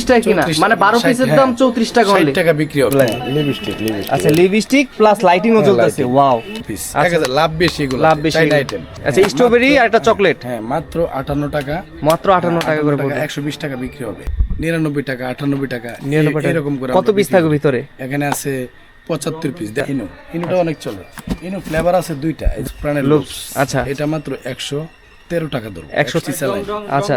চৌত্রিশ টাকা কিনা মানে বারো পিসের হ্যাঁ। দাম চৌত্রিশ টাকা 60 only। টাকা বিক্রি হবে। লিপস্টিক আচ্ছা লিপস্টিক প্লাস লাইটিংও হ্যাঁ, চলতেছে। ওয়াও আচ্ছা। লাভ বেশি এগুলো লাভ বেশি আইটেম আচ্ছা স্ট্রবেরি আর একটা চকলেট হ্যাঁ মাত্র আটান্ন টাকা। মাত্র আটান্ন টাকা করে পড়বে। একশো বিশ টাকা বিক্রি হবে। নিরানব্বই টাকা আটানব্বই টাকা নিরানব্বই টাকা। এরকম করে কত পিস থাকবে ভিতরে? এখানে আছে পঁচাত্তর পিস ইনু। ইনুটা অনেক চলে। ইনু ফ্লেভার আছে দুইটা প্রাণের লুপস আচ্ছা। এটা মাত্র একশো তেরো টাকা ধরবো। একশো স্যালাইন। আচ্ছা।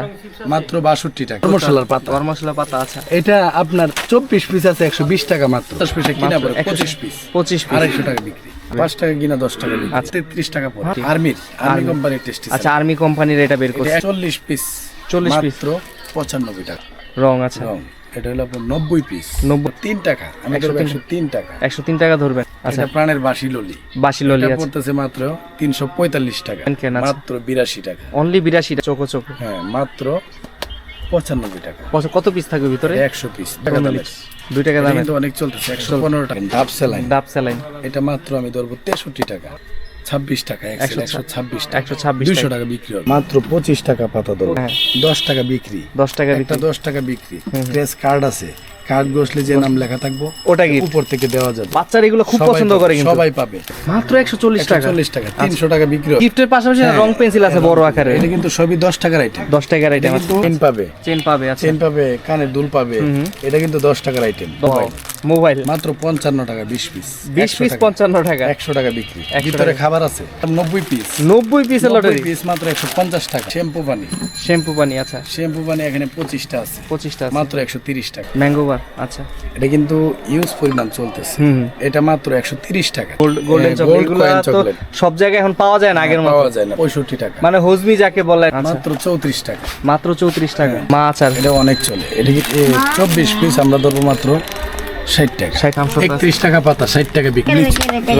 মাত্র বাষট্টি টাকা। মশলার পাতা। গরম মশলা পাতা আচ্ছা এটা আপনার চব্বিশ পিস আছে একশো বিশ টাকা মাত্র। দশ পিসে কিনা পড়ে? পঁচিশ পিস পঁচিশ আড়াইশো টাকা বিক্রি। পাঁচ টাকা কিনা দশ টাকা আচ্ছা। তেত্রিশ টাকা পড়ে। আর্মির আর্মি কোম্পানির টেস্টি আচ্ছা আর্মি কোম্পানির এটা বের করছে। চল্লিশ পিস 40 piece। মাত্র পঁচানব্বই টাকা। রং আচ্ছা রং। এটা হলো আপনার নব্বই পিস নব্বই। তিন টাকা। আমি ধরবো একশো তিন টাকা। একশো তিন টাকা ধরবেন। আচ্ছা। প্রাণের বাসি ললি। বাসি ললি এটা আছে পড়তেছে মাত্র তিনশো পঁয়তাল্লিশ টাকা? মাত্র বিরাশি টাকা। অনলি বিরাশি চোখো চোখো। হ্যাঁ মাত্র পঁচানব্বই টাকা। কত- পিস থাকবে ভিতরে? একশো পিস টাকা দামের টাকা দামের। কিন্তু অনেক চলতেছে একশো পনেরো টাকা। ডাব সেলাইন। ডাব স্যালাইন এটা মাত্র আমি ধরবো তেষট্টি টাকা। ছাব্বিশ টাকা একশো ছাব্বিশ টাকা। একশো ছাব্বিশ দুইশো টাকা। বিক্রি হবে। মাত্র পঁচিশ টাকা পাতা ধরো। হ্যাঁ। দশ টাকা বিক্রি। দশ টাকা একটা বিক্রি। দশ টাকা বিক্রি। প্রেস কার্ড আছে। কার্ড ঘষলে যে নাম লেখা থাকব ওটা কি? উপর থেকে দেওয়া যাবে। বাচ্চারা এগুলো খুব পছন্দ করে কিন্তু। সবাই পাবে। মাত্র একশো চল্লিশ টাকা। চল্লিশ টাকা তিনশো টাকা বিক্রি গিফটের পাশাপাশি রং পেন্সিল আছে বড় আকারে এটা কিন্তু সবই দশ টাকার আইটেম দশ টাকার আইটেম চেন পাবে। চেন পাবে আচ্ছা। চেন পাবে কানের দুল পাবে। এটা কিন্তু দশ টাকার আইটেম মোবাইল। মাত্র পঞ্চান্ন টাকা বিশ পিস বিশ পিস পঞ্চান্ন টাকা। একশো টাকা বিক্রি। ভিতরে খাবার আছে নব্বই পিস নব্বই পিসের লটারি পিস মাত্র একশো পঞ্চাশ টাকা। শ্যাম্পু পানি শ্যাম্পু পানি আচ্ছা। শ্যাম্পু পানি এখানে পঁচিশটা আছে। পঁচিশটা মাত্র একশো তিরিশ টাকা। ম্যাঙ্গো বার আচ্ছা। এটা কিন্তু ইউজ পরিমাণ চলতেছে। এটা মাত্র একশো তিরিশ টাকা। গোল্ডেন হ্যাঁ, চকলেট। সব জায়গায় এখন পাওয়া যায় না আগের মতো। পাওয়া যায় না পঁয়ষট্টি টাকা। মানে হজমি যাকে বলে আচ্ছা। মাত্র চৌত্রিশ টাকা। মাত্র চৌত্রিশ টাকা। মা আচার এটা অনেক চলে। এটা কি চব্বিশ পিস আমরা ধরবো মাত্র ষাট টাকা। ষাট। একত্রিশ টাকা পাতা ষাট টাকা বিক্রি।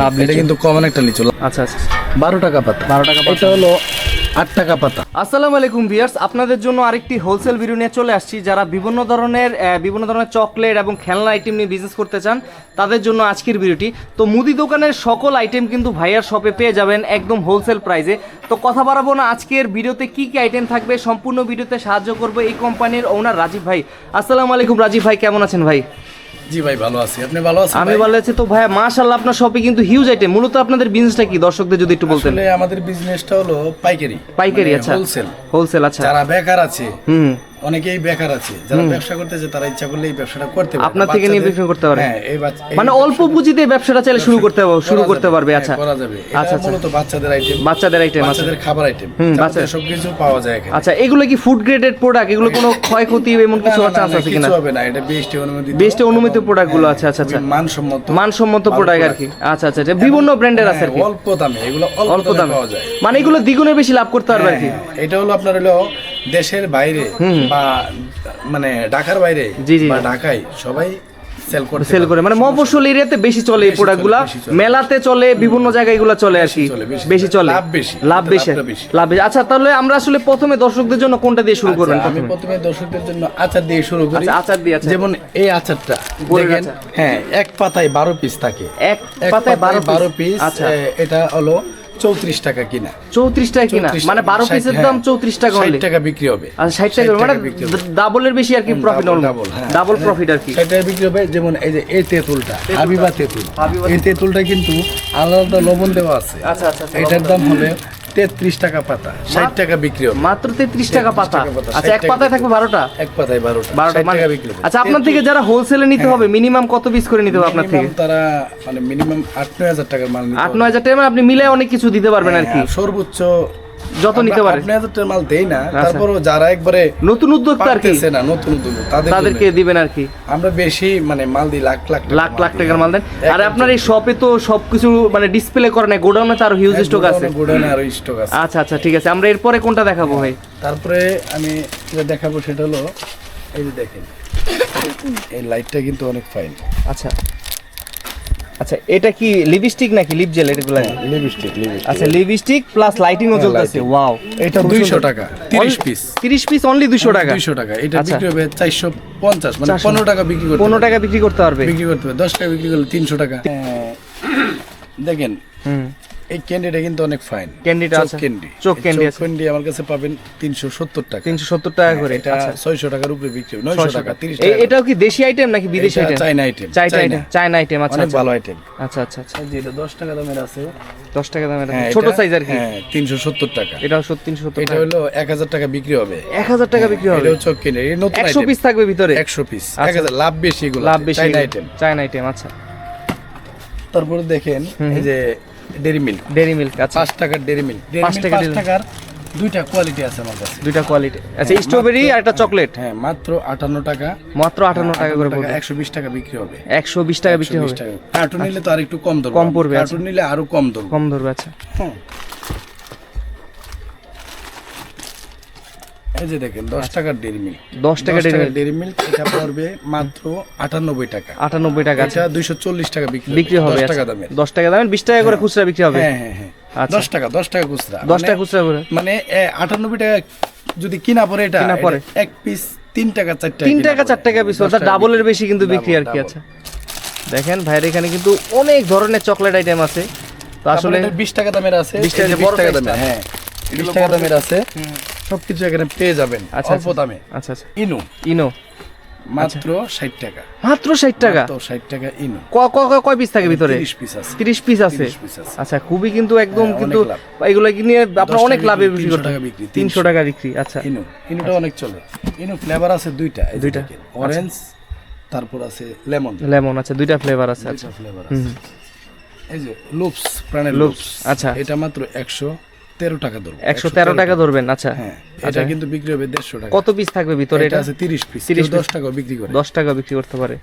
লাভ এটা কিন্তু কমন একটা লিচু। আচ্ছা আচ্ছা বারো টাকা পাতা। বারো টাকা এটা হলো আট টাকা পাতা। আসসালামু আলাইকুম ভিউয়ার্স আপনাদের জন্য আরেকটি হোলসেল ভিডিও নিয়ে চলে আসছি। যারা বিভিন্ন ধরনের বিভিন্ন ধরনের চকলেট এবং খেলনা আইটেম নিয়ে বিজনেস করতে চান তাদের জন্য আজকের ভিডিওটি তো মুদি দোকানের সকল আইটেম কিন্তু ভাইয়ার শপে পেয়ে যাবেন একদম হোলসেল প্রাইসে তো কথা বাড়াবো না আজকের ভিডিওতে কি কি আইটেম থাকবে সম্পূর্ণ ভিডিওতে সাহায্য করবে এই কোম্পানির ওনার রাজীব ভাই। আসসালামু আলাইকুম রাজীব ভাই কেমন আছেন ভাই? জি ভাই ভালো আছি। আপনি ভালো আছেন আমি ভালো আছি। তো ভাইয়া মাশাআল্লাহ আপনার শপে কিন্তু হিউজ আইটেম মূলত আপনাদের বিজনেসটা কি? দর্শকদের যদি একটু বলতেন। আসলে আমাদের বিজনেসটা হলো পাইকারি। পাইকারি আচ্ছা। হোলসেল হোলসেল আচ্ছা। যারা বেকার আছে হুম। অনেকেই বেকার আছে। যারা ব্যবসা করতেছে তারা ইচ্ছা করলে এই ব্যবসাটা করতে পারে। আপনার থেকে নিয়ে বিক্রি করতে পারে। হ্যাঁ এই মানে অল্প পুঁজিতে ব্যবসাটা চাইলে শুরু করতে পারবে শুরু করতে পারবে হ্যাঁ, আচ্ছা। করা যাবে। আচ্ছা, আচ্ছা আচ্ছা। মূলত বাচ্চাদের আইটেম বাচ্চাদের আইটেম বাচ্চাদের খাবার আইটেম হুম, যাবতীয় বাচ্চা- সবকিছু পাওয়া যায় এখানে। আচ্ছা এগুলো কি ফুড গ্রেডেড প্রোডাক্ট এগুলো কোনো ক্ষয়ক্ষতি এমন কিছু হওয়ার চান্স আছে কিনা? কিছু হবে না। এটা বিএসটি অনুমতি বেস্টে অনুমোদিত প্রোডাক্টগুলো আছে আচ্ছা আচ্ছা। মানসম্মত মানসম্মত প্রোডাক্ট আর কি। আচ্ছা আচ্ছা আচ্ছা। বিভিন্ন ব্র্যান্ডের আছে আর হ্যাঁ, কি। অল্প দামে এগুলো অল্প দামে পাওয়া যায়। মানে এগুলো দ্বিগুণের বেশি লাভ করতে পারবে আর কি। হ্যাঁ, এটা হলো আপনার হলো দেশের বাইরে বা মানে ঢাকার বাইরে। বা ঢাকায় সবাই সেল করে। মানে এরিয়াতে বেশি চলে এই। মেলাতে চলে বিভিন্ন জায়গায় এগুলো চলে আর কি। বেশি চলে। লাভ বেশি, লাভ বেশি। লাভ বেশি। আচ্ছা তাহলে আমরা আসলে প্রথমে দর্শকদের জন্য কোনটা দিয়ে শুরু করবেন আচ্ছা, আমি প্রথমে? দর্শকদের জন্য আচার দিয়ে শুরু করি। আচ্ছা, আচার দিয়ে, আচ্ছা। যেমন এই আচারটা দেখেন হ্যাঁ এক পাতায় বারো পিস থাকে। এক পাতায় বারো বারো পিস পিস আচ্ছা। এটা হলো চৌত্রিশ টাকা কিনা। চৌত্রিশ টাকা কিনা? মানে বারো পিসের হ্যাঁ। দাম চৌত্রিশ টাকা ষাট টাকা বিক্রি হবে। আচ্ছা ষাট টাকা মানে ডাবলের বেশি আর কি প্রফিট ডাবল, হল ডাবল। ডাবল প্রফিট আর কি? টাকা বিক্রি হবে যেমন এই যে এই তেঁতুলটা হাবিবা তেঁতুল। এই তেঁতুলটা কিন্তু আলাদা লবণ দেওয়া আছে। আচ্ছা আচ্ছা আচ্ছা। এটার দাম হবে তেত্রিশ টাকা পাতা ষাট টাকা বিক্রি হবে। মাত্র তেত্রিশ টাকা পাতা? আচ্ছা এক পাতায় থাকবে বারোটা? এক পাতায় বারোটা বারোটা মানে টাকা বিক্রি আচ্ছা আপনার থেকে যারা হোলসেলে নিতে হবে মিনিমাম কত পিস করে নিতে হবে আপনার থেকে? তারা মানে মিনিমাম আট নয় হাজার টাকার মাল আট নয় হাজার টাকা মানে আপনি মিলে অনেক কিছু দিতে পারবেন আর কি। সর্বোচ্চ যত নিতে পারে। হাজার টাকার মাল দেই না তারপরও যারা একবারে নতুন উদ্যোক্তা আর কি। না নতুন উদ্যোগ তাদের তাদেরকে দিবেন আর কি। আমরা বেশি মানে মাল দিই লাখ লাখ লাখ লাখ টাকার মাল দেন। আর আপনার এই শপে তো সবকিছু মানে ডিসপ্লে করে নাই গোডাউনে তার হিউজ স্টক আছে। গোডাউনে- গোডাউনে আরও স্টক আছে। আচ্ছা আচ্ছা ঠিক আছে। আমরা এরপরে কোনটা দেখাবো ভাই? তারপরে আমি যেটা দেখাবো সেটা হলো এই যে দেখেন এই লাইটটা কিন্তু অনেক ফাইন আচ্ছা। আচ্ছা এটা কি লিপস্টিক নাকি লিপ জেল এগুলো? লিপস্টিক লিপস্টিক আচ্ছা লিপস্টিক প্লাস লাইটিংও চলতেছে ওয়াও এটা দুইশো টাকা। তিরিশ পিস তিরিশ পিস অনলি 200 টাকা? দুইশো টাকা। এটা আচ্ছা। বিক্রি হবে চারশো পঞ্চাশ মানে 450 পনেরো টাকা বিক্রি করতে পনেরো হবে। টাকা বিক্রি করতে পারবে। বিক্রি করতে হবে দশ টাকা বিক্রি করলে তিনশো টাকা। হ্যাঁ, দেখেন। হুম। এই ক্যান্ডিটা কিন্তু অনেক ফাইন ক্যান্ডিটা আছে? ক্যান্ডি। চোখ ক্যান্ডি আছে? ক্যান্ডি আমার কাছে পাবেন তিনশো সত্তর টাকা। তিনশো সত্তর টাকা করে। এটা আচ্ছা। ছয়শো টাকার উপরে বিক্রি হবে। নয়শো 600 টাকা তিরিশ এই- টাকা এটাও কি দেশি আইটেম নাকি বিদেশি item China item China item China item আচ্ছা অনেক আচ্ছা। ভালো আইটেম আচ্ছা আচ্ছা আচ্ছা। যেটা দশ টাকা দামের আছে। দশ টাকা দামের হ্যাঁ, ছোট সাইজ আর কি? হ্যাঁ তিনশো সত্তর টাকা। এটাও সত্যি তিনশো সত্তর এটা হলো এক হাজার টাকা বিক্রি হবে। এক হাজার টাকা বিক্রি হবে। এটাও চোখ কিনে এই নতুন একশো পিস থাকবে ভিতরে। একশো পিস আচ্ছা। এক হাজার লাভ বেশি এগুলো লাভ বেশি চাইনা আইটেম চাইনা আইটেম আচ্ছা। তারপরে দেখেন এই যে ডেরি মিল্ক ডেরি মিল্ক আচ্ছা। 5 টাকার ডেরি মিল্ক ডেরি পাঁচ মিল্ক টাকার পাঁচ টাকার দুইটা কোয়ালিটি আছে আমার কাছে। দুইটা কোয়ালিটি আচ্ছা স্ট্রবেরি আর একটা চকলেট হ্যাঁ মাত্র আটান্ন টাকা। মাত্র আটান্ন টাকা করে পড়বে। একশো বিশ টাকা বিক্রি হবে। একশো বিশ টাকা বিক্রি 120 হবে। টাকা। কার্টুন নিলে তো আর একটু কম ধরবে কম পড়বে, আচ্ছা। কার্টুন নিলে আরও কম ধরবে। কম ধরবে আচ্ছা। এই যে দেখেন দশ টাকার ডেরি মিল্ক দশ টাকা ডেরি মিল্ক এটা পড়বে মাত্র আটানব্বই টাকা। আটানব্বই টাকা আচ্ছা এটা দুইশো চল্লিশ টাকা বিক্রি বিক্রি হবে দশ আচ্ছা। টাকা দামের। দশ টাকা দামের বিশ টাকা করে খুচরা বিক্রি হবে। হ্যাঁ হ্যাঁ হ্যাঁ। আচ্ছা। দশ টাকা দশ টাকা খুচরা। দশ মানে- টাকা খুচরা করে। মানে আটানব্বই টাকা যদি কিনা পড়ে এটা কিনা পড়ে। এটা এক পিস তিন টাকা চার টাকা তিন টাকা চার টাকা পিস অর্থাৎ ডাবলের বেশি কিন্তু বিক্রি আর কি আচ্ছা। দেখেন ভাইয়ের এখানে কিন্তু অনেক ধরনের চকলেট আইটেম আছে। তো আসলে বিশ টাকা দামের আছে। 20 টাকা বড় টাকা দামের হ্যাঁ। বিশ টাকা দামের আছে। সবকিছু এখানে পেয়ে যাবেন আচ্ছা, অল্প দামে। আচ্ছা আচ্ছা। ইনো। ইনো। মাত্র ষাট টাকা। মাত্র ষাট টাকা? তো ষাট টাকা ইনু। ক- ক- ক- কয় পিস থাকে ভিতরে? তিরিশ পিস আছে। তিরিশ পিস আছে? 30 piece আচ্ছা খুবই কিন্তু একদম হ্যাঁ, কিন্তু। এগুলো কি নিয়ে আপনার অনেক লাভে বিক্রি, বিক্রি 300 করতে টাকা বিক্রি, তিনশো। 300 টাকা বিক্রি আচ্ছা। ইনু ইনুটা অনেক চলে। ইনু ফ্লেভার আছে দুইটা দুইটা। অরেঞ্জ তারপর আছে লেমন লেমন আচ্ছা দুইটা ফ্লেভার আছে আচ্ছা। ফ্লেভার আছে। এই যে লুপস প্রাণের লুপস আচ্ছা। এটা মাত্র একশো তেরো টাকা ধরবো। একশো তেরো টাকা ধরবেন আচ্ছা। হ্যাঁ এটা কিন্তু বিক্রি হবে দেড়শো টাকা। কত পিস থাকবে ভিতরে এটা আছে তিরিশ পিস তিরিশ দশ টাকা বিক্রি করে। দশ টাকা বিক্রি করতে পারে।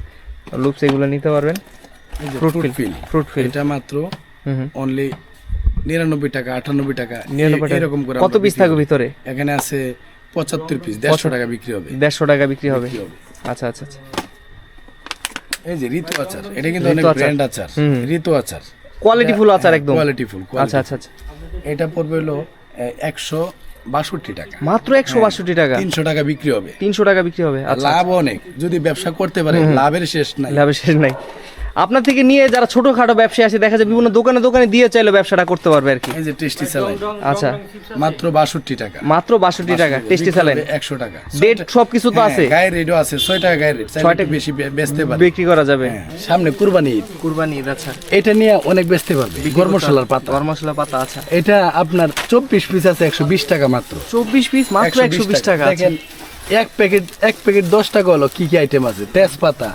লুপস এগুলো নিতে পারবেন। ফ্রুট ফিল ফ্রুট ফিল এটা মাত্র অনলি নিরানব্বই টাকা আটানব্বই টাকা নিরানব্বই এরকম করে কত পিস থাকবে ভিতরে? এখানে আছে পঁচাত্তর পিস দেড়শো টাকা বিক্রি হবে। দেড়শো টাকা বিক্রি হবে। আচ্ছা আচ্ছা আচ্ছা। এই যে ঋতু আচার এটা কিন্তু অনেক ব্র্যান্ড আচার। ঋতু আচার। কোয়ালিটি ফুল আচার একদম। কোয়ালিটি ফুল আচ্ছা আচ্ছা আচ্ছা এটা পড়বে হলো একশো বাষট্টি টাকা। মাত্র একশো বাষট্টি টাকা? তিনশো টাকা বিক্রি হবে। তিনশো টাকা বিক্রি হবে আচ্ছা লাভ অনেক। যদি ব্যবসা করতে পারে লাভের শেষ নাই। লাভের শেষ নাই। আপনার থেকে নিয়ে যারা ছোটখাটো ব্যবসায়ী আছে দেখা যায় বিভিন্ন দোকানে দোকানে দিয়ে চাইলে ব্যবসাটা করতে পারবে আর কি। এই যে টেস্টি স্যালাইন। আচ্ছা। মাত্র বাষট্টি টাকা। মাত্র বাষট্টি টাকা টেস্টি স্যালাইন। একশো টাকা। ডেট সবকিছু তো আছে। হ্যাঁ, গায়ের রেটও আছে ছয় টাকা গায়ের রেট। ছয় টাকা বেশি বেচতে পারে বিক্রি করা যাবে। হ্যাঁ, সামনে কুরবানি ঈদ। কুরবানি ঈদ আচ্ছা। এটা নিয়ে অনেক বেচতে পারবে। গরম মশলার পাতা। গরম মশলা পাতা আচ্ছা। এটা আপনার চব্বিশ পিস আছে একশো বিশ টাকা মাত্র। চব্বিশ পিস মাত্র একশো বিশ টাকা আচ্ছা। দেখেন এক প্যাকেট এক প্যাকেট দশ টাকা হলো কি কি আইটেম আছে? তেজপাতা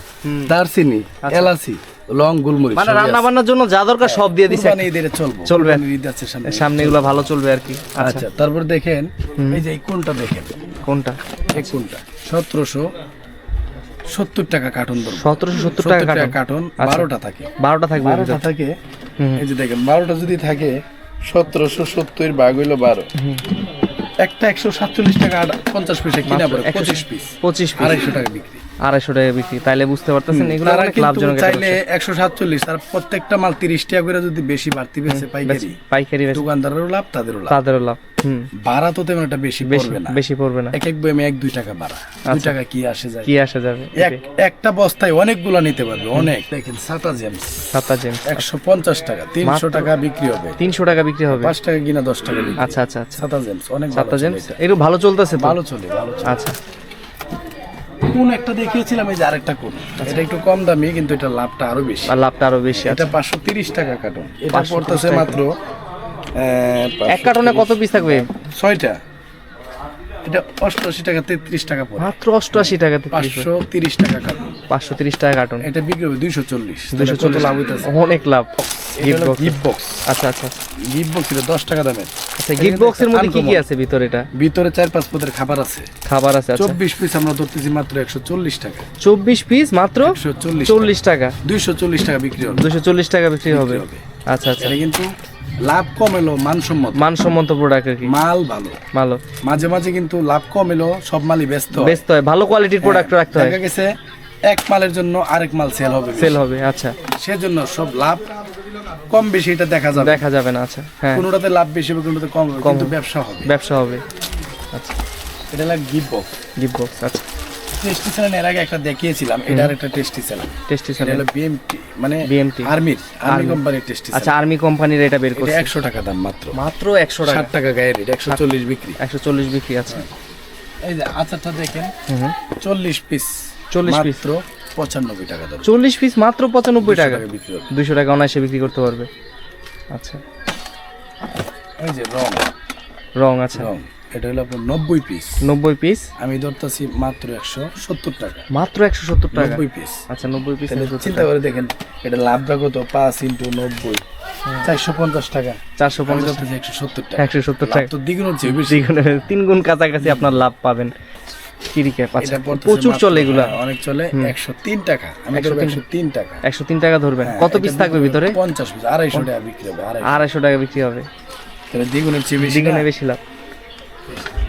দারচিনি এলাচি লং গুলমরিচ মানে রান্না বান্নার জন্য যা দরকার সব দিয়ে দিছে ঈদের চলবো চলবে। ঈদ আছে সামনে। সামনে এগুলো ভালো চলবে আর কি। আচ্ছা আচ্ছা। তারপর দেখেন এই যে কোনটা দেখেন? কোনটা? এই কোনটা? সতেরোশো সত্তর টাকা কার্টন সতেরোশো সত্তর টাকা কার্টন আচ্ছা। বারোটা থাকে। বারোটা থাকবে বারোটা থাকে। এই যে দেখেন বারোটা যদি থাকে সতেরোশো সত্তর ভাগ হইল বারো। একটা একশো সাতচল্লিশ টাকা পঞ্চাশ পয়সা কিনা পড়ে পঁচিশ পিস। পঁচিশ আড়াইশো টাকা বিক্রি। আড়াইশো টাকা বিক্রি। তাইলে বুঝতে পারতেছেন এগুলো অনেক লাভজনক চাইলে একশো সাতচল্লিশ আর প্রত্যেকটা মাল তিরিশ টাকা করে যদি বেশি বাড়তি বেছে পাইকারি। পাইকারি দোকানদারেরও লাভ তাদেরও লাভ। তাদেরও লাভ। ভাড়া তো তেমন একটা বেশি পড়বে না। বেশি পড়বে না। এক এক বইমে এক দুই টাকা ভাড়া। দুই টাকা কি আসে যায়? কি আসা যাবে? একটা বস্তায় অনেকগুলো নিতে পারবে অনেক। দেখেন সাতা জেমস সাতটা জেমস একশো পঞ্চাশ টাকা তিনশো টাকা বিক্রি হবে। তিনশো টাকা বিক্রি হবে। পাঁচ টাকা কিনা দশ টাকা আচ্ছা আচ্ছা আচ্ছা। সাতা জেমস অনেক চলে জেমস। একটু ভালো চলতেছে ভালো চলে ভালো আচ্ছা। কোন একটা দেখিয়েছিলাম এই যে আরেকটা কোন? এটা একটু কম দামি কিন্তু এটা লাভটা আরও বেশি। লাভটা আরও বেশি এটা পাঁচশো তিরিশ টাকা কার্টন এটা পড়তেছে মাত্র এক কার্টনে কত পিস থাকবে? ছয়টা। এটা অষ্টআশি টাকা তেত্রিশ টাকা পড়ে। মাত্র অষ্টআশি টাকা পাঁচশো তিরিশ টাকা কার্টন। পাঁচশো তিরিশ টাকা কার্টন। এটা বিক্রি হবে দুইশো চল্লিশ। দুশো কত লাভ হইতেছে। অনেক লাভ। গিফট বক্স আচ্ছা আচ্ছা। গিফট বক্স এটা দশ টাকা দামের। আচ্ছা গিফট বক্সের মধ্যে কি কি আছে ভিতরে এটা? ভিতরে চার পাঁচ পদের খাবার আছে। খাবার আছে আচ্ছা। চব্বিশ পিস আমরা ধরতেছি মাত্র একশো চল্লিশ টাকা। চব্বিশ পিস মাত্র চল্লিশ চল্লিশ টাকা। দুইশো চল্লিশ টাকা বিক্রি হবে। দুশো চল্লিশ টাকা বিক্রি হবে। আচ্ছা আচ্ছা। কিন্তু লাভ কম এলো মানসম্মত। মানসম্মত প্রোডাক্ট আর কি। মাল ভালো। ভালো। মাঝে মাঝে কিন্তু লাভ কম এলো সব মালই ব্যস্ত। হয়। বেচতে হয় ভালো কোয়ালিটির প্রোডাক্ট রাখতে হয়। দেখা গেছে এক মালের জন্য আরেক মাল সেল হবে। সেল হবে আচ্ছা। সেজন্য সব লাভ কম বেশি এটা দেখা যাবে। দেখা যাবে না আচ্ছা হ্যাঁ। কোনোটাতে লাভ বেশি হবে কোনোটাতে কম হবে কিন্তু ব্যবসা হবে। ব্যবসা হবে। আচ্ছা। এটা লাগে গিফট বক্স গিফট বক্স আচ্ছা। টেস্টি স্যালান এর আগে একটা দেখিয়েছিলাম এটার একটা টেস্টি স্যালান টেস্টি এটা হলো বিএমটি মানে BMT আর্মির আর্মি। কোম্পানির টেস্টি আচ্ছা আর্মি কোম্পানির এটা বের করছে। একশো টাকা দাম মাত্র। মাত্র একশো টাকা। ষাট টাকা গায়ের রেট একশো চল্লিশ বিক্রি। একশো চল্লিশ বিক্রি আছে এই যে আচারটা দেখেন হুম হুম। চল্লিশ পিস 40 piece। মাত্র পঁচানব্বই টাকা দাম। চল্লিশ পিস মাত্র পঁচানব্বই টাকা বিক্রি হবে। দুশো টাকা অনায়াসে বিক্রি করতে পারবে। আচ্ছা। এই যে রং। রং আচ্ছা। রং। এটা হলো আপনার নব্বই পিস নব্বই পিস আমি ধরতেছি মাত্র একশো সত্তর টাকা। মাত্র একশো সত্তর টাকা? নব্বই পিস আচ্ছা নব্বই পিস চিন্তা করে দেখেন এটা লাভটা কত পাঁচ ইন্টু নব্বই। চারশো পঞ্চাশ টাকা। চারশো পঞ্চাশ একশো সত্তর টাকা। একশো সত্তর টাকা। তো দ্বিগুণ হচ্ছে বেশি। তিন গুণ কাছাকাছি আপনার লাভ পাবেন। আচ্ছা প্রচুর চলে এগুলা। হ্যাঁ, অনেক চলে। একশো তিন টাকা। আমি একশো তিন। টাকা। একশো তিন টাকা ধরবেন। হ্যাঁ, কত পিস থাকবে ভিতরে? পঞ্চাশ পিস আড়াইশো টাকা বিক্রি হবে আড়াইশো। টাকা বিক্রি হবে। দ্বিগুণের চেয়ে বেশি দ্বিগুণে বেশি লাভ।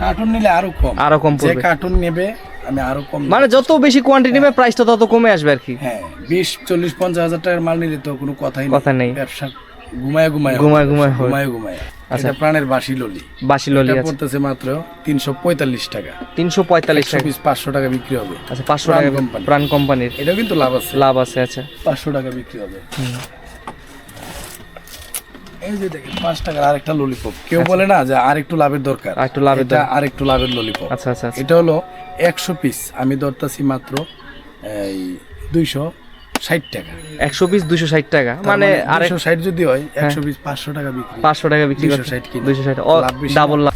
কার্টুন নিলে আরও কম। আরও কম যে কার্টুন নেবে আমি আরও কম মানে যত বেশি কোয়ান্টিটি নেবে প্রাইসটা তত কমে আসবে আর কি। হ্যাঁ বিশ চল্লিশ পঞ্চাশ হাজার টাকার মাল নিলে তো কোনো কথাই কথা নেই। ব্যবসা ঘুমায় ঘুমায় ঘুমায় ঘুমায় ঘুমায় ঘুমায়। আচ্ছা। প্রাণের বাসি ললি। বাসি ললি পড়তেছে মাত্র তিনশো পঁয়তাল্লিশ টাকা। তিনশো পঁয়তাল্লিশ একশো টাকা পিস পাঁচশো টাকা বিক্রি হবে। আচ্ছা পাঁচশো প্রাণ টাকা প্রাণ কোম্পানির এটাও কিন্তু লাভ আছে। লাভ আছে আচ্ছা। পাঁচশো টাকা বিক্রি হবে। এই যে দেখেন পাঁচ টাকার আরেকটা ললিপপ কেউ বলে না যে আরেকটু লাভের দরকার। আর একটু লাভের এটা আরেকটু লাভের ললিপপ আচ্ছা আচ্ছা আচ্ছা। এটা হলো একশো পিস আমি ধরতাছি মাত্র এই দুইশো ষাট টাকা। একশো পিস দুশো ষাট টাকা। মানে আরেক দুশো ষাট যদি হয় একশো পিস পাঁচশো টাকা বিক্রি। পাঁচশো টাকা বিক্রি 260 করছে কিনা। দুশো ষাট। ডাবল লাভ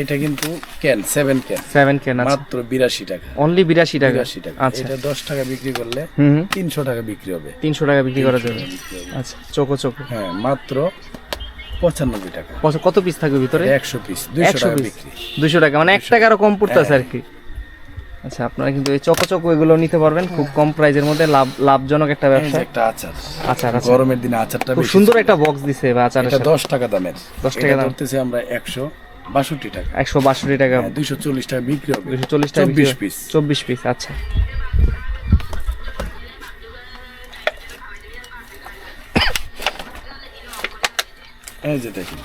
এটা কিন্তু ক্যান সেভেন ক্যান সেভেন আচ্ছা। মাত্র বিরাশি টাকা। অনলি বিরাশি টাকা? বিরাশি টাকা। আচ্ছা। এটা দশ টাকা বিক্রি করলে তিনশো টাকা বিক্রি হবে। তিনশো টাকা বিক্রি করা যাবে। আচ্ছা চোখো চোখো। হ্যাঁ মাত্র পঁচানব্বই টাকা। কত- কত পিস থাকবে ভিতরে? একশো পিস দুইশো একশো পিস বিক্রি। দুশো টাকা মানে এক টাকা আরও কম পড়তেছে হ্যাঁ। আর কি। আচ্ছা আপনারা কিন্তু এই চকো চকো এগুলো নিতে পারবেন খুব কম প্রাইজের মধ্যে লাভ লাভজনক একটা ব্যবসা। একটা আচার। আচার আচ্ছা গরমের দিনে আচারটা খুব সুন্দর একটা বক্স দিছে বা আচারের এটা সাথে। দশ টাকা দামের। 10 টাকা দাম। ধরতেছি আমরা একশো বাষট্টি টাকা। একশো বাষট্টি টাকা। দুইশো চল্লিশ টাকা বিক্রি হবে। দুশো চল্লিশ টাকা চব্বিশ পিস চব্বিশ পিস আচ্ছা। এই যে দেখি।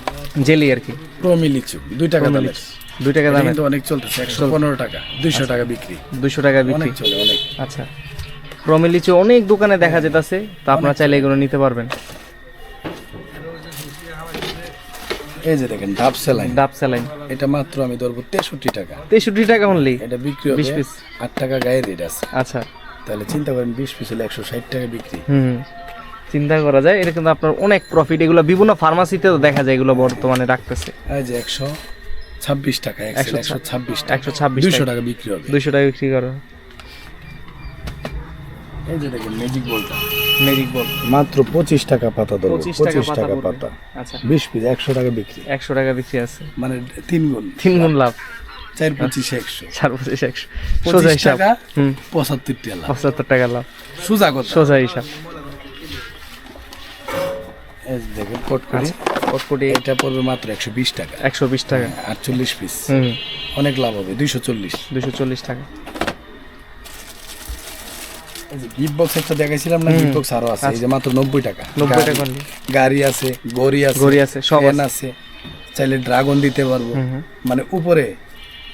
জেলি আর কি। প্রমি লিচু দুই টাকা দামের। দুই টাকা দামে কিন্তু অনেক চলতেছে একশো পনেরো টাকা দুইশো টাকা বিক্রি। দুশো টাকা বিক্রি। চলে অনেক। আচ্ছা। প্রমিলিচু অনেক দোকানে দেখা যেতেছে তো আপনারা চাইলে এগুলো নিতে পারবেন। এই যে দেখেন ডাব সেলাইন। ডাব স্যালাইন এটা মাত্র আমি ধরবো তেষট্টি টাকা। তেষট্টি টাকা অনলি এটা বিক্রি 20 piece। আট টাকা গায়ের রেট আছে আচ্ছা। তাহলে চিন্তা করেন বিশ পিস হলে একশো ষাট টাকা বিক্রি। হুম। চিন্তা করা যায়। এটা কিন্তু আপনার অনেক প্রফিট এগুলো বিভিন্ন ফার্মাসিতেও দেখা যায় এগুলো বর্তমানে রাখতেছে। এই যে একশো ছাব্বিশ টাকা একশো ছাব্বিশ একশো ছাব্বিশ দুইশো টাকা বিক্রি হবে। দুইশো টাকা বিক্রি করো। এই যে দেখেন ম্যাজিক বলটা ম্যাজিক বল মাত্র পঁচিশ টাকা পাতা ধরবো। পঁচিশ টাকা পাতা আচ্ছা। বিশ পিস একশো টাকা বিক্রি। একশো টাকা বিক্রি আছে। মানে তিন গুণ। তিন গুণ লাভ। চার পঁচিশ একশো। চার পঁচিশ একশো। সোজা হিসাব। পঁচাত্তর টাকা পঁচাত্তর টাকা লাভ। সোজা কথা। সোজা হিসাব। দেখেন কটকটি। এটা পড়বে মাত্র একশো বিশ টাকা। একশো বিশ টাকা। আটচল্লিশ পিস অনেক লাভ হবে দুইশো চল্লিশ। দুশো চল্লিশ টাকা। গিফট বক্স একটা দেখাইছিলাম না গিফট বক্স আরও আছে এই যে মাত্র নব্বই টাকা। নব্বই গাড়ি- টাকা গাড়ি আছে গড়ি আছে গড়ি আছে, সব আছে। চাইলে ড্রাগন দিতে পারব। মানে উপরে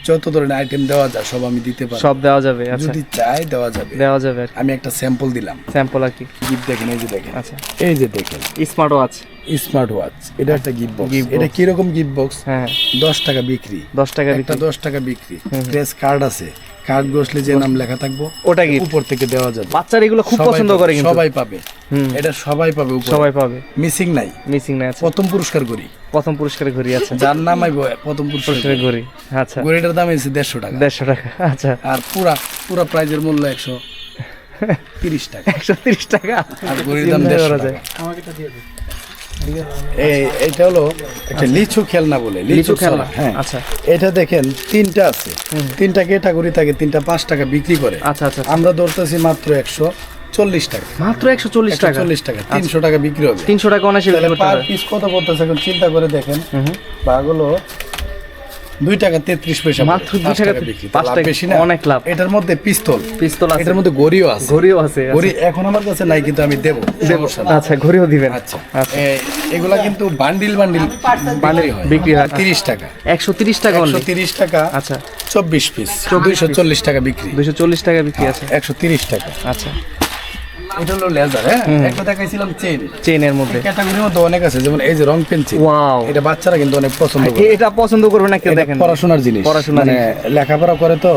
যত ধরনের আইটেম দেওয়া যায় সব আমি দিতে পারি সব দেওয়া যাবে আচ্ছা। যদি চাই দেওয়া যাবে। দেওয়া যাবে। আমি একটা স্যাম্পল দিলাম। স্যাম্পল আর কি? গিফট দেখেন এই যে দেখেন। আচ্ছা। এই যে দেখেন। স্মার্ট ওয়াচ স্মার্ট ওয়াচ এটা একটা গিফট বক্স এটা কি রকম কীরকম গিফট বক্স হ্যাঁ দশ টাকা বিক্রি। দশ টাকা একটা বিক্রি। দশ টাকা বিক্রি। ক্রেস কার্ড আছে। কার্ড বসলে যে নাম লেখা থাকব ওটা কি? উপর থেকে দেওয়া যাবে। বাচ্চারা এগুলো খুব পছন্দ করে কিন্তু। সবাই পাবে। এটা সবাই পাবে সবাই পাবে। মিসিং নাই। মিসিং না আছে প্রথম পুরস্কার করি প্রথম পুরস্কারে ঘুরি আছে যার নাম আইব প্রথম পুরস্কার পুরস্কারে ঘুরি আচ্ছা। গড়িটার দাম এসে দেড়শো টাকা। দেড়শো টাকা আচ্ছা। আর পুরা পুরা প্রাইজের মূল্য একশো তিরিশ টাকা। একশো তিরিশ টাকা? আর গড়ির দাম দেড়শো টাকা। যায়। এই এটা হলো একটা লিচু খেলনা বলে লিচু খেলনা, হ্যাঁ। আচ্ছা। এটা দেখেন তিনটা আছে। তিনটা ক্যাটাগরি থাকে তিনটা পাঁচ টাকা বিক্রি করে। আচ্ছা আচ্ছা। আমরা ধরতেছি মাত্র একশো চল্লিশ টাকা। মাত্র একশো চল্লিশ টাকা? চল্লিশ টাকা তিনশো টাকা বিক্রি হবে। তিনশো টাকা করতে পার পিস কত পড়তেছে এখন চিন্তা করে দেখেন। বাগুলো দুই টাকা তেত্রিশ পয়সা মাত্র দুই টাকা পাঁচ টাকা, বেশি না? অনেক লাভ। এটার মধ্যে পিস্তল। পিস্তল আছে। এটার মধ্যে গড়িও আছে। ঘড়িও আছে। গড়ি এখন আমার কাছে নাই কিন্তু আমি দেবো। নাই। আচ্ছা ঘড়িও দিবেন। আচ্ছা। আচ্ছা। এগুলা কিন্তু বান্ডিল বান্ডিল বান্ডিল বিক্রি হয়। তিরিশ টাকা। একশো তিরিশ টাকা একশো তিরিশ টাকা আচ্ছা। চব্বিশ পিস 24 দুইশো চল্লিশ টাকা বিক্রি। দুশো চল্লিশ টাকা বিক্রি আছে। একশো তিরিশ টাকা। আচ্ছা। এটা হলো লেজার হ্যাঁ? একটা দেখাইছিলাম চেন চেনের মধ্যে। ক্যাটাগরির মধ্যে অনেক আছে যেমন এই যে রং পেন্সিল ওয়াও এটা বাচ্চারা কিন্তু অনেক পছন্দ করে। এটা পছন্দ করবে না কেউ দেখেন পড়াশোনার জিনিস। পড়াশোনার মানে লেখাপড়া করে তো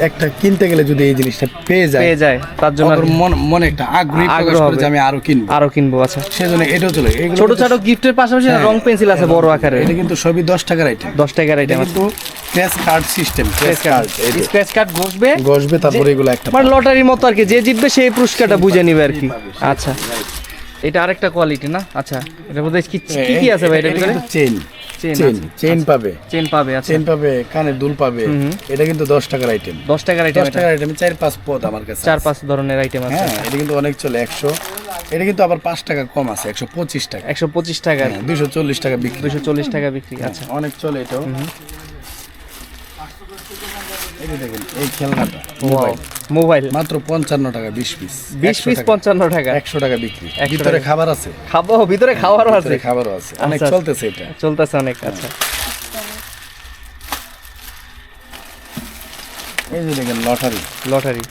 একটা কিনতে গেলে যদি এই জিনিসটা পেয়ে যায় পেয়ে যায় তার জন্য আর মন- মনে একটা আগ্রহী আগ্রহ প্রকাশ করে যে আমি আরও কিনবো। আরও কিনবো আচ্ছা। সেজন্য এটাও চলে ছোট ছোট গিফটের পাশাপাশি হ্যাঁ। রং পেন্সিল আছে বড় আকারে এটা কিন্তু সবই দশ টাকার আইটেম দশ টাকার আইটেম কিন্তু crash card system crash card scratch card ঘষবে। গসবে তারপরে এগুলো একটা মানে লটারির মতো আর কি যে জিতবে সেই পুরস্কারটা বুঝে নিবে আর কি। আচ্ছা। এটা আরেকটা কোয়ালিটি না? আচ্ছা এটার মধ্যে কি কি কি আছে ভাই এটার ভিতরে? চেন চেন চেন পাবে। চেন পাবে আচ্ছা। চেন পাবে কানের দুল পাবে। এটা কিন্তু দশ টাকার আইটেম দশ টাকার আইটেম দশ টাকার আইটেম চার পাঁচ পদ আমার কাছে চার পাঁচ ধরনের আইটেম আছে। হ্যাঁ এটা কিন্তু অনেক চলে একশো। এটা কিন্তু আবার পাঁচ টাকা কম আছে একশো পঁচিশ টাকা। একশো পঁচিশ টাকা। দুইশো চল্লিশ টাকা বিক্রি। দুশো চল্লিশ টাকা বিক্রি আচ্ছা। অনেক চলে এটাও। এই যে এই খেলনাটা মোবাইল। মোবাইল মাত্র পঞ্চান্ন টাকা বিশ পিস বিশ পিস পঞ্চান্ন টাকা। একশো টাকা বিক্রি। ভিতরে খাবার আছে? খাব ভিতরে খাবারও আছে। খাবারও আছে। অনেক। চলতেছে এটা। চলতেছে অনেক আচ্ছা। এই যে দেখেন লটারি। লটারি।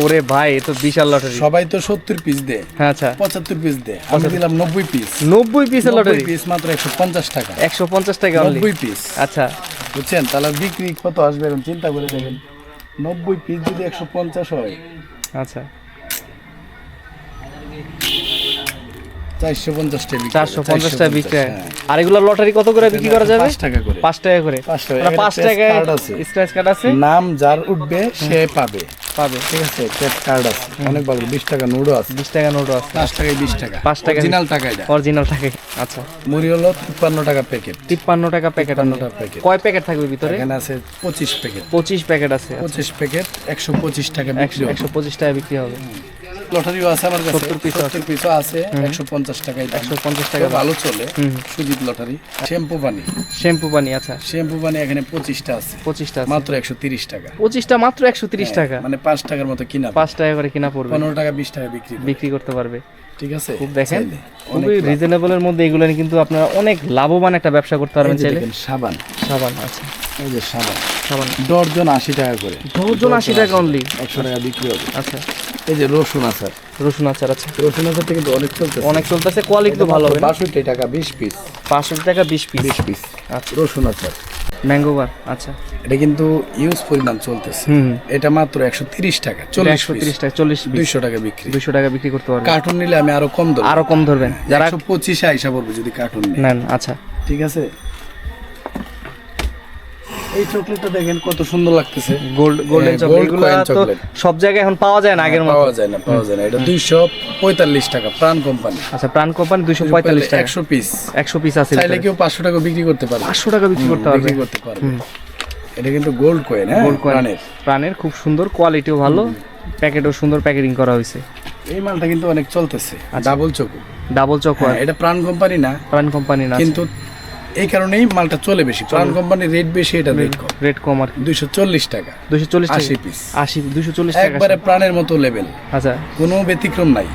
ওরে ভাই এ তো বিশাল লটারি। সবাই তো সত্তর পিস দেয়। হ্যাঁ আচ্ছা। পঁচাত্তর পিস দেয়। আমি দিলাম নব্বই পিস নব্বই পিসের লটারি? পিস মাত্র একশো পঞ্চাশ টাকা। একশো পঞ্চাশ টাকা নব্বই পিস আচ্ছা। বুঝছেন? তাহলে বিক্রি কত আসবে এখন চিন্তা করে দেখেন। নব্বই পিস যদি একশো পঞ্চাশ হয় আচ্ছা। চারশো পঞ্চাশটা বিক্রি হ্যাঁ। আর এগুলো লটারি কত করে বিক্রি করা যাবে? পাঁচ টাকা করে। পাঁচ টাকা করে। পাঁচ টাকা। পাঁচ টাকায় স্ক্র্যাচ কার্ড আছে? নাম যার উঠবে সে পাবে। পাবে। ঠিক আছে ক্রেডিট কার্ড আছে। অনেক ভালো বিশ টাকা নোটও আছে। বিশ টাকা নোটও আছে। পাঁচ টাকায় বিশ টাকা। পাঁচ টাকা। অরিজিনাল টাকা এটা অরিজিনাল থাকে আচ্ছা। মুড়ি হলো তিপ্পান্ন টাকা প্যাকেট তিপ্পান্ন টাকা প্যাকেট আর টাকা প্যাকেট কয় প্যাকেট থাকবে ভিতরে? এখানে আছে পঁচিশ প্যাকেট পঁচিশ প্যাকেট আছে পঁচিশ প্যাকেট একশো পঁচিশ টাকা একশো বিক্রি হবে। একশো পঁচিশ টাকা বিক্রি হবে। লটারিও আছে আমার কাছে। 70 piece সত্তর পিসও আছে একশো পঞ্চাশ টাকায় একশো পঞ্চাশ টাকা ভালো চলে সুজিত লটারি। শ্যাম্পু পানি। শ্যাম্পু পানি আচ্ছা। শ্যাম্পু পানি এখানে আছে। মাত্র একশো তিরিশ টাকা। পঁচিশটা মাত্র একশো তিরিশ টাকা। মানে পাঁচ টাকার মতো কিনা পাঁচ টাকা করে কিনা পড়বে। পনেরো টাকা বিশ টাকা বিক্রি বিক্রি করতে পারবে। ঠিক আছে? খুব দেখেন। খুবই রিজনেবলের মধ্যে এগুলো কিন্তু আপনারা অনেক লাভবান একটা ব্যবসা করতে পারবেন চাইলে। সাবান। সাবান আছে এই যে সাবান। সাবান। ডর্জন আশি টাকা করে। দশজন আশি টাকা অনলি একশো টাকা বিক্রি হবে। আচ্ছা। এই যে রসুন আচার। রসুন আচার আছে রসুন আচারটা কিন্তু অনেক চলছে অনেক চলতেছে কোয়ালিটি তো ভালো হবে? বাষট্টি টাকা বিশ পিস পাঁচশো টাকা বিশ পিস বিশ পিস আচ্ছা। রসুন আচার। ম্যাঙ্গো বার আচ্ছা। এটা কিন্তু ইউজ পরিমাণ চলতেছে। হুম এটা মাত্র একশো তিরিশ টাকা চল্লিশ একশো তিরিশ টাকা চল্লিশ দুইশো টাকা বিক্রি। দুশো টাকা বিক্রি করতে পারবেন। কার্টুন নিলে আমি আরও কম দেবো আরও কম ধরবেন। যারা পঁচিশে আইসা পড়বে যদি কার্টুন নেন আচ্ছা। ঠিক আছে? এই চকলেটটা দেখেন কত সুন্দর লাগতেছে। গোল্ড গোল্ডেন হ্যাঁ, চকলেট তো সব জায়গায় এখন পাওয়া যায় না আগের মতো। পাওয়া যায় না পাওয়া যায় না। এটা দুইশো পঁয়তাল্লিশ টাকা প্রাণ কোম্পানি। আচ্ছা প্রাণ কোম্পানি দুশো পঁয়তাল্লিশ টাকা। একশো পিস একশো পিস আছে চাইলে কেউ পাঁচশো টাকা বিক্রি করতে পারবে। পাঁচশো টাকা বিক্রি করতে পারবে। বিক্রি করতে পারবে। এটা কিন্তু গোল্ড কয়েন হ্যাঁ গোল্ড প্রাণের। প্রাণের খুব সুন্দর কোয়ালিটিও ভালো। প্যাকেটও সুন্দর প্যাকেটিং করা হয়েছে। এই মালটা কিন্তু অনেক চলতেছে। আচ্ছা। ডাবল চকু। ডাবল চকোয়ার হ্যাঁ, এটা প্রাণ কোম্পানি না। প্রাণ কোম্পানি না কিন্তু এই কারণেই মালটা চলে বেশি। প্রাণ কোম্পানির রেট বেশি এটা রেট কম। রেট কম আর দুইশো চল্লিশ টাকা। দুশো চল্লিশ টাকা। আশি পিস আশি দুশো চল্লিশ টাকা একবারে প্রাণের মতো লেভেল আচ্ছা। কোনো ব্যতিক্রম নাই।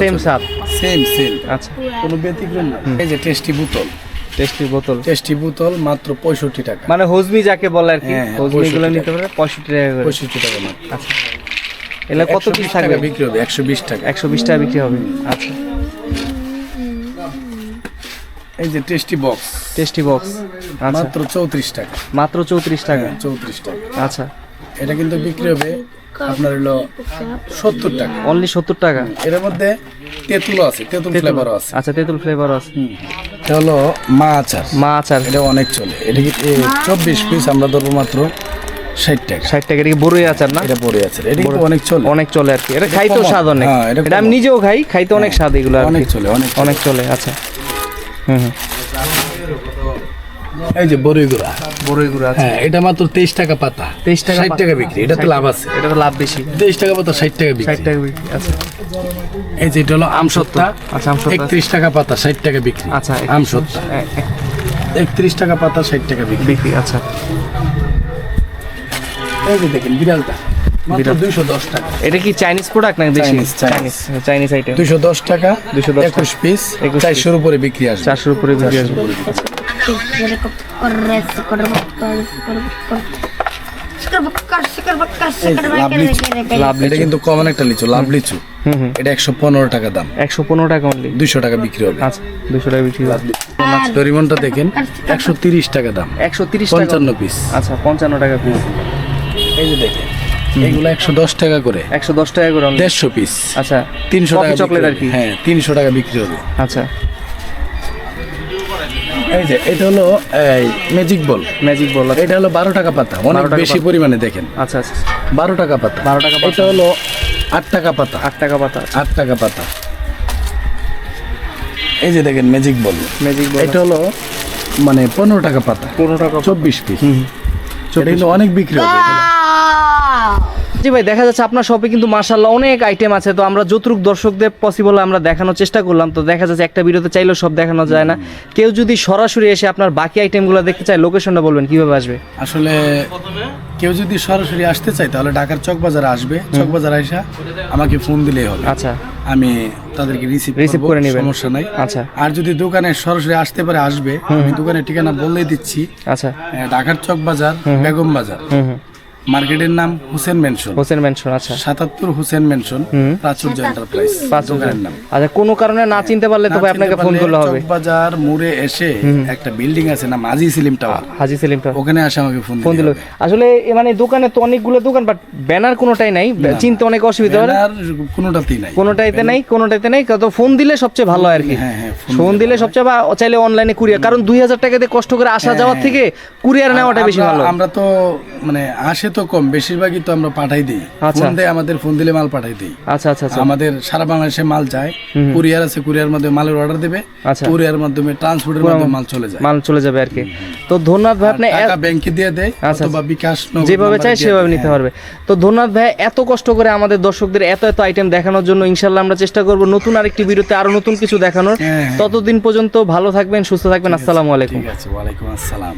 same স্বাদ। সেম সেম আচ্ছা। কোনো ব্যতিক্রম নাই। এই যে টেস্টি বোতল। টেস্টি বোতল। টেস্টি বোতল মাত্র পঁয়ষট্টি টাকা। মানে হজমি যাকে বলে আর কি হ্যাঁ, হ্যাঁ, হজমি গুলো নিতে পারে পঁয়ষট্টি টাকা করে। পঁয়ষট্টি টাকা মাত্র। আচ্ছা। এগুলো কত পিস থাকবে? বিক্রি হবে একশো বিশ টাকা। একশো বিশ টাকা বিক্রি হবে। আচ্ছা। এই যে টেস্টি বক্স টেস্টি বক্স মাত্র চৌত্রিশ টাকা। মাত্র চৌত্রিশ টাকা। চৌত্রিশ টাকা। আচ্ছা। এটা কিন্তু বিক্রি হবে আপনার হলো সত্তর টাকা। অনলি সত্তর টাকা। এর মধ্যে তেঁতুলও আছে তেঁতুল ফ্লেভারও আছে। আচ্ছা তেঁতুল ফ্লেভার আছে। এটা হলো মা আচার। মা আচার। এটা অনেক চলে। এটা কি চব্বিশ পিস আমরা ধরবো মাত্র ষাট টাকা। ষাট টাকা। এটা কি বড়ই আচার না? এটা পড়ে আছে এটা কিন্তু অনেক চলে। অনেক চলে আর কি। এটা খাইতেও স্বাদ অনেক। হ্যাঁ, এটা আমি নিজেও খাই খাইতে অনেক স্বাদ এগুলো অনেক চলে অনেক অনেক চলে আচ্ছা। এই যে বড়ই গুড়া। বড়ই গুঁড়ো হ্যাঁ এটা মাত্র তেইশ টাকা পাতা। 23 টাকা ষাট টাকা বিক্রি এটা তো লাভ আছে। এটা তো লাভ বেশি। তেইশ টাকা পাতা ষাট টাকা বিক্রি। ষাট টাকা বিক্রি আচ্ছা। এই যে এটা হলো আমসত্তা আচ্ছা আমসত্তা একত্রিশ টাকা পাতা ষাট টাকা বিক্রি। আচ্ছা আমসত্তা একত্রিশ টাকা পাতা ষাট টাকা বিক্রি। বিক্রি আচ্ছা। এই যে দেখেন বিড়ালটা। মাত্র দশ টাকা। এটা কি চাইনিজ প্রোডাক্ট নাকি দেশি? চাইনিজ চাইনিজ আইটেম দুইশো দশ টাকা 210 টাকা। একুশ পিস 21 চারশোর উপরে বিক্রি আসবে। চারশোর উপরে বিক্রি আসবে। এটা কিন্তু কমন একটা লিচু লাভ লিচু হুম হুম। এটা একশো পনেরো টাকা দাম। একশো পনেরো টাকা অনলি দুইশো টাকা বিক্রি হবে। আচ্ছা দুশো টাকা বিক্রি হবে। ডরিমনটা দেখেন একশো তিরিশ টাকা দাম। একশো তিরিশ পঞ্চান্ন পিস আচ্ছা পঞ্চান্ন টাকা পিস এই যে দেখেন। এগুলো একশো দশ টাকা করে। একশো দশ টাকা করে দেড়শো পিস আচ্ছা তিনশো টাকা চকলেট আর কি? হ্যাঁ তিনশো টাকা বিক্রি হবে। আচ্ছা। এই যে এটা হলো এই ম্যাজিক বল ম্যাজিক বল এটা হলো বারো টাকা পাতা অনেক বেশি পরিমাণে দেখেন। আচ্ছা আচ্ছা। বারো টাকা পাতা। 12 টাকা পাতা। এটা হলো আট টাকা পাতা। আট টাকা পাতা। আট টাকা পাতা। এই যে দেখেন ম্যাজিক বল ম্যাজিক বল এটা হলো মানে পনেরো টাকা পাতা। পনেরো টাকা চব্বিশ পিস কিন্তু অনেক বিক্রি হবে। জি ভাই দেখা যাচ্ছে আপনার শপে কিন্তু মার্শাল্লাহ অনেক আইটেম আছে। তো আমরা যতটুক দর্শকদের পসিবল আমরা দেখানোর চেষ্টা করলাম। তো দেখা যাচ্ছে একটা ভিডিওতে চাইলেও সব দেখানো যায় না। কেউ যদি সরাসরি এসে আপনার বাকি আইটেমগুলো দেখতে চায় লোকেশনটা বলবেন কীভাবে আসবে? আসলে কেউ যদি সরাসরি আসতে চায় তাহলে ঢাকার চকবাজার আসবে। চকবাজার আইসা আমাকে ফোন দিলেই হবে। আচ্ছা। আমি তাদেরকে রিসিভ রিসিভ করে নেবেন। সমস্যা নাই। আচ্ছা। আর যদি দোকানে সরাসরি আসতে পারে আসবে। আমি দোকানের ঠিকানা বলে দিচ্ছি। আচ্ছা। ঢাকার চক বাজার বেগম বাজার। হুম হুম। মার্কেটের নাম হুসেন মেনশন হোসেন মেনশন আচ্ছা। সাতাত্তর হুসেন মেনশন প্রাচুর্য এন্টারপ্রাইজ দোকানের নাম। আচ্ছা কোনো কারণে না চিনতে পারলে তো আপনাকে ফোন করলে হবে। বাজার মোড়ে এসে একটা বিল্ডিং আছে না মাঝি সিলিম টাওয়ার। হাজি সেলিমটা ওখানে আসে আমাকে ফোন ফোন দিল আসলে মানে দোকানে তো অনেকগুলো দোকান বাট ব্যানার কোনোটাই নাই। চিনতে অনেক অসুবিধা হয় আর কোনোটাতেই নাই। কোনোটাইতে নাই কোনোটাইতে নাই। তো ফোন দিলে সবচেয়ে ভালো আর কি। হ্যাঁ হ্যাঁ ফোন দিলে সবচেয়ে বা চাইলে অনলাইনে কুরিয়ার কারণ দুই হাজার টাকা দিয়ে কষ্ট করে আসা যাওয়ার থেকে কুরিয়ার নেওয়াটা বেশি ভালো। আমরা তো মানে আসে তো কম বেশিরভাগই তো আমরা পাঠাই দিই। আচ্ছা। ফোন দেয় আমাদের ফোন দিলে মাল পাঠাই দিই। আচ্ছা আচ্ছা আচ্ছা। আমাদের সারা বাংলাদেশে মাল যায়। কুরিয়ার আছে কুরিয়ার মাধ্যমে মালের অর্ডার দেবে। আচ্ছা। কুরিয়ার মাধ্যমে ট্রান্সপোর্টের মাধ্যমে মাল চলে যায়। মাল চলে যাবে আর কি। তো ধন্যবাদ ভাই আপনি টাকা ব্যাংকে দিয়ে দেয় অথবা বিকাশ নগদ যেভাবে চাই সেভাবে নিতে পারবে। তো ধন্যবাদ ভাই এত কষ্ট করে আমাদের দর্শকদের এত এত আইটেম দেখানোর জন্য ইনশাল্লাহ আমরা চেষ্টা করব নতুন আরেকটি ভিডিওতে আরও নতুন কিছু দেখানোর। হ্যাঁ, হ্যাঁ। ততদিন পর্যন্ত ভালো থাকবেন সুস্থ থাকবেন। আসসালামু আলাইকুম। ঠিক আছে ওয়ালাইকুম আসসালাম।